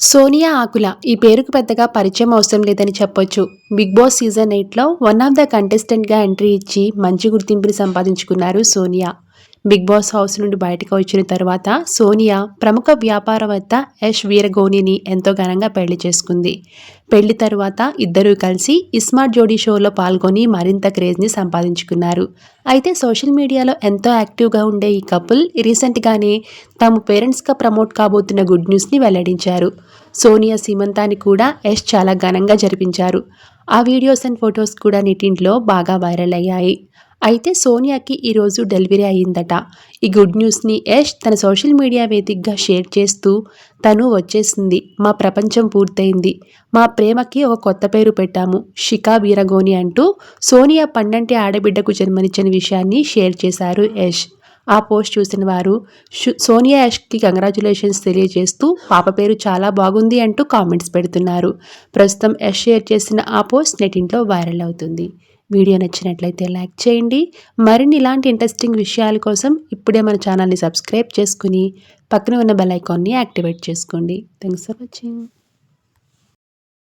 సోనియా ఆకుల ఈ పేరుకు పెద్దగా పరిచయం అవసరం లేదని చెప్పొచ్చు. బిగ్ బాస్ సీజన్ ఎయిట్లో వన్ ఆఫ్ ద కంటెస్టెంట్గా ఎంట్రీ ఇచ్చి మంచి గుర్తింపుని సంపాదించుకున్నారు సోనియా. బిగ్ బాస్ హౌస్ నుండి బయటకు వచ్చిన తర్వాత సోనియా ప్రముఖ వ్యాపారవేత్త యష్ వీరగోనిని ఎంతో ఘనంగా పెళ్ళి చేసుకుంది. పెళ్ళి తరువాత ఇద్దరూ కలిసి ఇస్మార్ట్ జోడీ షోలో పాల్గొని మరింత క్రేజ్ని సంపాదించుకున్నారు. అయితే సోషల్ మీడియాలో ఎంతో యాక్టివ్గా ఉండే ఈ కపుల్ రీసెంట్గానే తాము పేరెంట్స్గా ప్రమోట్ కాబోతున్న గుడ్ న్యూస్ని వెల్లడించారు. సోనియా సీమంతాన్ని కూడా యష్ చాలా ఘనంగా జరిపించారు. ఆ వీడియోస్ అండ్ ఫొటోస్ కూడా నెటింట్లో బాగా వైరల్ అయ్యాయి. అయితే సోనియాకి ఈరోజు డెలివరీ అయ్యిందట. ఈ గుడ్ న్యూస్ని యష్ తన సోషల్ మీడియా వేదికగా షేర్ చేస్తూ తను వచ్చేసింది. మా ప్రపంచం పూర్తయింది. మా ప్రేమకి ఒక కొత్త పేరు పెట్టాము. షికా వీరగోని అంటూ సోనియా పండంటి ఆడబిడ్డకు జన్మనిచ్చిన విషయాన్ని షేర్ చేశారు యష్. ఆ పోస్ట్ చూసిన వారు సోనియా యాష్కి కంగ్రాచులేషన్స్ తెలియజేస్తూ పాప పేరు చాలా బాగుంది అంటూ కామెంట్స్ పెడుతున్నారు. ప్రస్తుతం యష్ షేర్ చేసిన ఆ పోస్ట్ నెటింట్లో వైరల్ అవుతుంది. వీడియో నచ్చినట్లయితే లైక్ చేయండి. మరిన్ని ఇలాంటి ఇంట్రెస్టింగ్ విషయాల కోసం ఇప్పుడే మన ఛానల్ని సబ్స్క్రైబ్ చేసుకుని పక్కన ఉన్న బెల్ ఐకాన్ని యాక్టివేట్ చేసుకోండి. Thanks for watching.